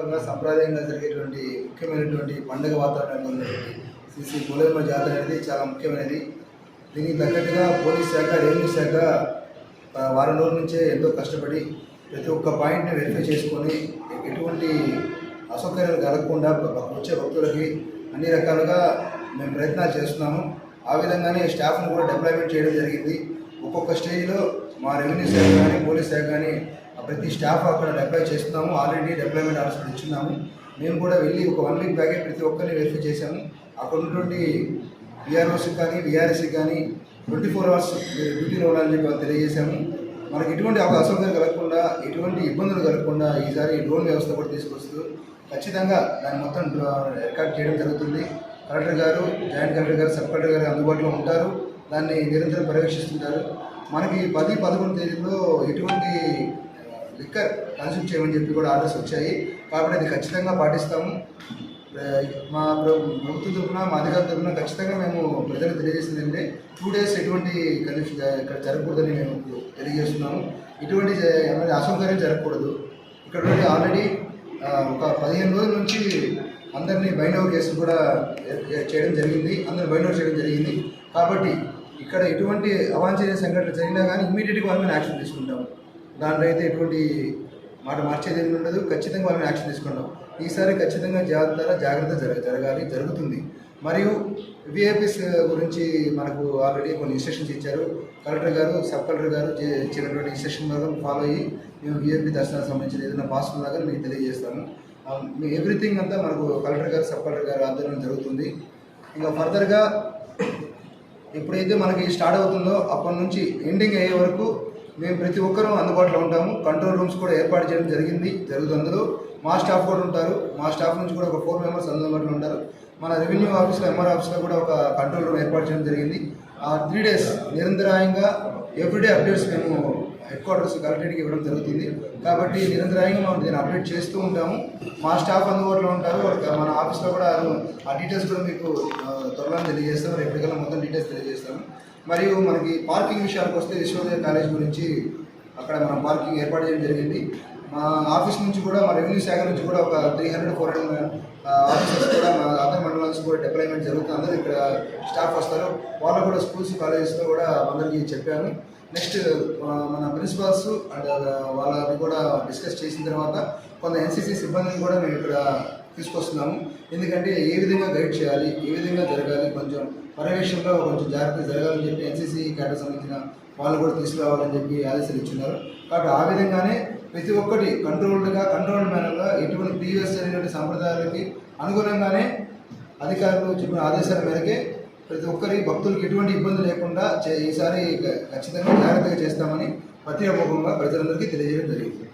ప్రతిష్టాత్మకంగా సంప్రదాయంగా జరిగేటువంటి ముఖ్యమైనటువంటి పండుగ వాతావరణంలో ఉన్నటువంటి శ్రీ పోలేమ జాతర అనేది చాలా ముఖ్యమైనది. దీనికి తగ్గట్టుగా పోలీస్ శాఖ రెవెన్యూ శాఖ వారం రోజుల నుంచే ఎంతో కష్టపడి ప్రతి ఒక్క పాయింట్ని వెరిఫై చేసుకొని ఎటువంటి అసౌకర్యాలు కలగకుండా వచ్చే భక్తులకి అన్ని రకాలుగా మేము ప్రయత్నాలు చేస్తున్నాము. ఆ విధంగానే స్టాఫ్ను కూడా డెవలప్మెంట్ చేయడం జరిగింది. ఒక్కొక్క స్టేజ్లో మా రెవెన్యూ శాఖ కానీ పోలీస్ శాఖ కానీ ప్రతి స్టాఫ్ అక్కడ డిప్లాయ్ చేస్తున్నాము. ఆల్రెడీ డిప్లాయ్మెంట్ ఆర్డర్స్ కూడా ఇచ్చున్నాము. మేము కూడా వెళ్ళి ఒక వన్ వీక్ బ్యాగే ప్రతి ఒక్కరిని వెరిఫై చేశాము. అక్కడ ఉన్నటువంటి విఆర్ఓస్కి కానీ విఆర్ఎస్కి కానీ ట్వంటీ ఫోర్ అవర్స్ డ్యూటీలో ఉండాలని చెప్పి తెలియజేశాము. మనకి ఎటువంటి అసౌకర్యం కలగకుండా ఎటువంటి ఇబ్బందులు కలగకుండా ఈసారి డ్రోన్ వ్యవస్థ కూడా తీసుకొస్తూ ఖచ్చితంగా దాన్ని మొత్తం రికార్డ్ చేయడం జరుగుతుంది. కలెక్టర్ గారు జాయింట్ కలెక్టర్ గారు సబ్ కలెక్టర్ గారు అందుబాటులో ఉంటారు. దాన్ని నిరంతరం పర్యవేక్షిస్తుంటారు. మనకి పది పదకొండు తేదీలో ఎటువంటి స్టిక్కర్ కన్సూమ్ చేయమని చెప్పి కూడా ఆర్డర్స్ వచ్చాయి. కాబట్టి అది ఖచ్చితంగా పాటిస్తాము. మా ప్రభుత్వం తరఫున మా అధికారుల తరఫున ఖచ్చితంగా మేము ప్రజలకు తెలియజేసింది టూ డేస్ ఎటువంటి కన్ఫ్యూజ్ ఇక్కడ జరగకూడదని మేము తెలియజేస్తున్నాము. ఇటువంటి ఏమైనా అసౌకర్యం జరగకూడదు. ఇక్కడ నుండి ఆల్రెడీ ఒక పదిహేను రోజుల నుంచి అందరినీ బైండ్ అవుట్ చేసి కూడా చేయడం జరిగింది. అందరిని బైండ్ అవుట్ చేయడం జరిగింది. కాబట్టి ఇక్కడ ఎటువంటి అవాంఛనీయ సంఘటన జరిగినా కానీ ఇమీడియట్గా వాళ్ళ మీద యాక్షన్ తీసుకుంటాము. దాంట్లో అయితే ఎటువంటి మాట మార్చేది ఉండదు. ఖచ్చితంగా వాళ్ళని యాక్షన్ తీసుకుంటాం. ఈసారి ఖచ్చితంగా జాగ్రత్త జాగ్రత్త జరగ జరగాలి జరుగుతుంది. మరియు విఐపీస్ గురించి మనకు ఆల్రెడీ కొన్ని ఇన్స్ట్రక్షన్స్ ఇచ్చారు. కలెక్టర్ గారు సబ్ కలెక్టర్ గారు చే- ఇచ్చినటువంటి ఇన్స్ట్రక్షన్ వరకు ఫాలో అయ్యి మేము విఐపీ దర్శనానికి సంబంధించిన ఏదైనా పాస్ లాగా మీకు తెలియజేస్తాము ఎవ్రీథింగ్ అంతా మనకు కలెక్టర్ గారు సబ్ కలెక్టర్ గారు ఆధ్వర్యంలో జరుగుతుంది. ఇంకా ఫర్దర్గా ఎప్పుడైతే మనకి స్టార్ట్ అవుతుందో అప్పటి నుంచి ఎండింగ్ అయ్యే వరకు మేము ప్రతి ఒక్కరూ అందుబాటులో ఉంటాము. కంట్రోల్ రూమ్స్ కూడా ఏర్పాటు చేయడం జరిగింది జరుగుతుంది అందులో. మా స్టాఫ్ కూడా ఉంటారు. మా స్టాఫ్ నుంచి కూడా ఒక ఫోర్ మెంబర్స్ అందుబాటులో ఉంటారు. మన రెవెన్యూ ఆఫీస్లో ఎంఆర్ ఆఫీస్లో కూడా ఒక కంట్రోల్ రూమ్ ఏర్పాటు చేయడం జరిగింది. ఆ త్రీ డేస్ నిరంతరాయంగా ఎవ్రీడే అప్డేట్స్ మేము హెడ్ క్వార్టర్స్ కలెక్టరేట్కి ఇవ్వడం జరుగుతుంది. కాబట్టి నిరంతరాయంగా మనం దీన్ని అప్డేట్ చేస్తూ ఉంటాము. మా స్టాఫ్ అందుబాటులో ఉంటారు. మన ఆఫీస్లో కూడా ఆ డీటెయిల్స్ కూడా మీకు త్వరలో తెలియజేస్తాం రేపటికల్లా మొత్తం డీటెయిల్స్ తెలియజేస్తాము. మరియు మనకి పార్కింగ్ విషయానికి వస్తే విశ్వోదయ కాలేజ్ గురించి అక్కడ మనం పార్కింగ్ ఏర్పాటు చేయడం జరిగింది. మా ఆఫీస్ నుంచి కూడా మా రెవెన్యూ శాఖ నుంచి కూడా ఒక three hundred four hundred officers కూడా మా అదర్ మండలానికి కూడా డిప్లాయ్మెంట్ జరుగుతుంది అందరూ ఇక్కడ స్టాఫ్ వస్తారు. వాళ్ళు కూడా స్కూల్స్ కాలేజెస్లో కూడా అందరికీ చెప్పాను. నెక్స్ట్ మన ప్రిన్సిపాల్స్ అండ్ వాళ్ళని కూడా డిస్కస్ చేసిన తర్వాత కొంత ఎన్సీసీ సిబ్బందిని కూడా మేము ఇక్కడ తీసుకొస్తున్నాము. ఎందుకంటే ఏ విధంగా గైడ్ చేయాలి ఏ విధంగా జరగాలి కొంచెం పర్యవేక్షణలో కొంచెం జాగ్రత్త జరగాలని చెప్పి ఎన్సీసీ క్యాడర్ సంబంధించిన వాళ్ళు కూడా తీసుకురావాలని చెప్పి ఆదేశాలు ఇచ్చున్నారు. కాబట్టి ఆ విధంగానే ప్రతి ఒక్కటి కంట్రోల్డ్గా కంట్రోల్డ్ మేనర్గా ఎటువంటి ప్రీవియస్ జరిగినటువంటి సంప్రదాయాలకి అనుగుణంగానే అధికారులు చెప్పిన ఆదేశాల మేరకే ప్రతి ఒక్కరి భక్తులకు ఎటువంటి ఇబ్బంది లేకుండా చే- ఈసారి ఖచ్చితంగా జాగ్రత్తగా చేస్తామని పత్రికాముఖంగా ప్రజలందరికీ తెలియజేయడం జరిగింది.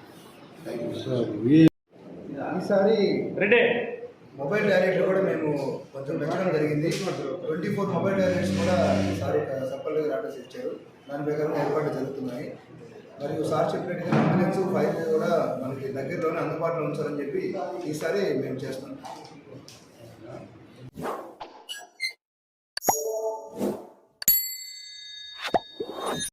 థ్యాంక్ యూ ఈసారి రెడీ. మొబైల్ టాయిలెట్లు కూడా మేము కొంచెం పెంచడం జరిగింది. ట్వంటీ ఫోర్ మొబైల్ టాయిలెట్స్ కూడా సార్ సప్పల్ దగ్గర ఆర్డర్స్ ఇచ్చారు. దాని ప్రకారం ఏర్పాట్లు జరుగుతున్నాయి. మరియు సార్ చెప్పినట్టుగా అంబులెన్స్ ఫైర్ కూడా మనకి దగ్గరలోనే అందుబాటులో ఉంచాలని చెప్పి ఈసారి మేము చేస్తున్నాం.